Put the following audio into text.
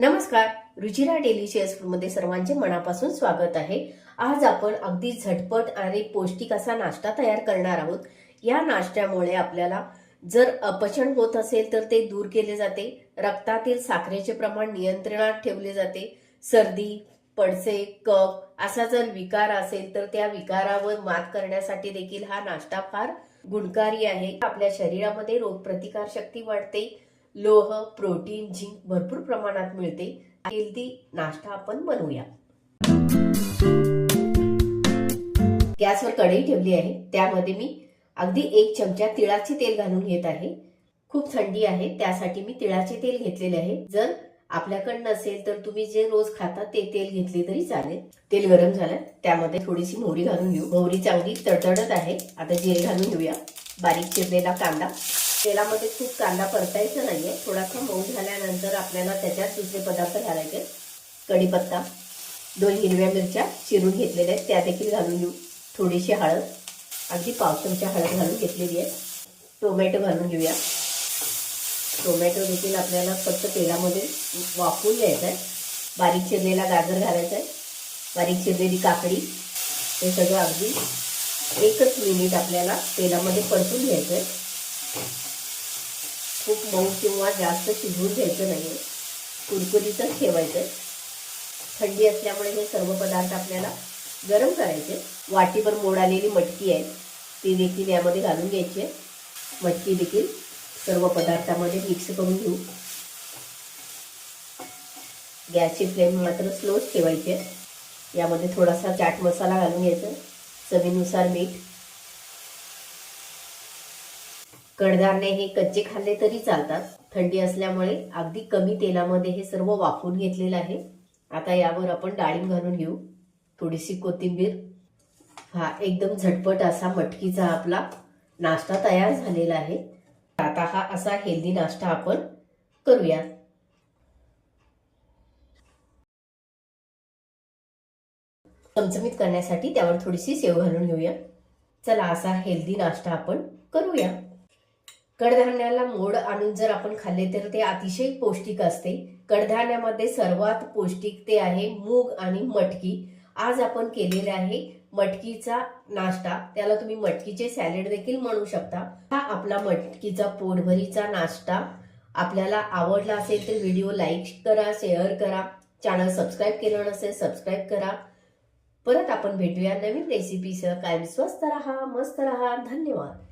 नमस्कार रुचिरा डेली शेअर्समध्ये सर्वांचे मनापासून स्वागत आहे. आज आपण अगदी झटपट आणि पौष्टिक असा नाश्ता तयार करणार आहोत. या नाश्त्यामुळे आपल्याला जर अपचन होत असेल तर ते दूर केले जाते. रक्तातील साखरेचे प्रमाण नियंत्रणात ठेवले जाते. सर्दी पडसे कफ असा जर विकार असेल तर त्या विकारावर मात करण्यासाठी देखील हा नाश्ता फार गुणकारी आहे. आपल्या शरीरामध्ये रोगप्रतिकार शक्ती वाढते. लोह प्रोटीन झिंक भरपूर प्रमाणात मिळते. हेल्दी नाश्ता आपण बनवूया. गॅसवर कढई ठेवली आहे. त्यामध्ये मी अगदी एक चमचा तिळाचे तेल घालून घेत आहे. खूप थंडी आहे त्यासाठी मी तिळाचे तेल घेतलेले आहे. जर आपल्याकडे नसेल तर तुम्ही जे रोज खाता ते तेल घेतले तरी चालेल. तेल गरम झालं त्यामध्ये थोडीशी मोहरी घालून घेऊ. मोहरी चांगली तडतडत आहे. आता जिरे घालून घेऊया. बारीक चिरलेला कांदा. तेलामध्ये खूप कांदा परतायचा नाही आहे थोडासा मऊ झाल्यानंतर आपल्याला त्याच्यात दुसरे पदार्थ घालायचे कढीपत्ता दोन हिरव्या मिरच्या चिरून घेतलेल्या आहेत. त्या देखील घालून घेऊ. थोडीशी हळद अगदी पाव चमचा हळद घालून घेतलेली आहे. टोमॅटो घालून घेऊया. टोमॅटो देखील आपल्याला फक्त तेलामध्ये वाफवून घ्यायचं आहे. बारीक चिरलेला गाजर घालायचा आहे. बारीक चिरलेली काकडी हे सगळं अगदी एकच मिनिट आपल्याला तेलामध्ये परतून घ्यायचं आहे. खूप मऊ किंवा जास्त शिजवून घ्यायचं नाही कुरकुरीतच ठेवायचं थंडी असल्यामुळे हे सर्व पदार्थ आपल्याला गरम करायचे. वाटीभर मोड आलेली मटकी आहे. ती देखील यामध्ये घालून घ्यायची आहे. मटकी देखील सर्व पदार्थामध्ये मिक्स करून घेऊ. गॅसची फ्लेम मात्र स्लोच ठेवायची आहे. यामध्ये थोडासा चाट मसाला घालून घ्यायचा. चवीनुसार मीठ कडधान्य हे कच्चे खाल्ले तरी चालतात. थंडी असल्यामुळे अगदी कमी तेलामध्ये हे सर्व वाफवून घेतलेलं आहे. आता यावर आपण डाळिंब घालून घेऊ. थोडीशी कोथिंबीर. हा एकदम झटपट असा मटकीचा आपला नाश्ता तयार झालेला आहे. आता हा असा हेल्दी नाश्ता आपण करूया. चमचमीत करण्यासाठी त्यावर थोडीशी सेव घालून घेऊया. चला असा हेल्दी नाश्ता आपण करूया. कडधान्याला मोड आणून जर आपण खाल्ले तर ते अतिशय पौष्टिक असते. कडधान्यामध्ये सर्वात पौष्टिक ते आहे मूग आणि मटकी. आज आपण केलेले आहे मटकीचा नाश्ता. त्याला तुम्ही मटकीचे सॅलेड देखील म्हणू शकता. हा आपला मटकीचा पोटभरीचा नाश्ता. आपल्याला आवडला असेल तर व्हिडिओ लाईक करा शेअर करा. चॅनल सबस्क्राईब केलं नसेल सबस्क्राईब करा. परत आपण भेटूया नवीन रेसिपीसह. कायम स्वस्त रहा मस्त रहा. धन्यवाद.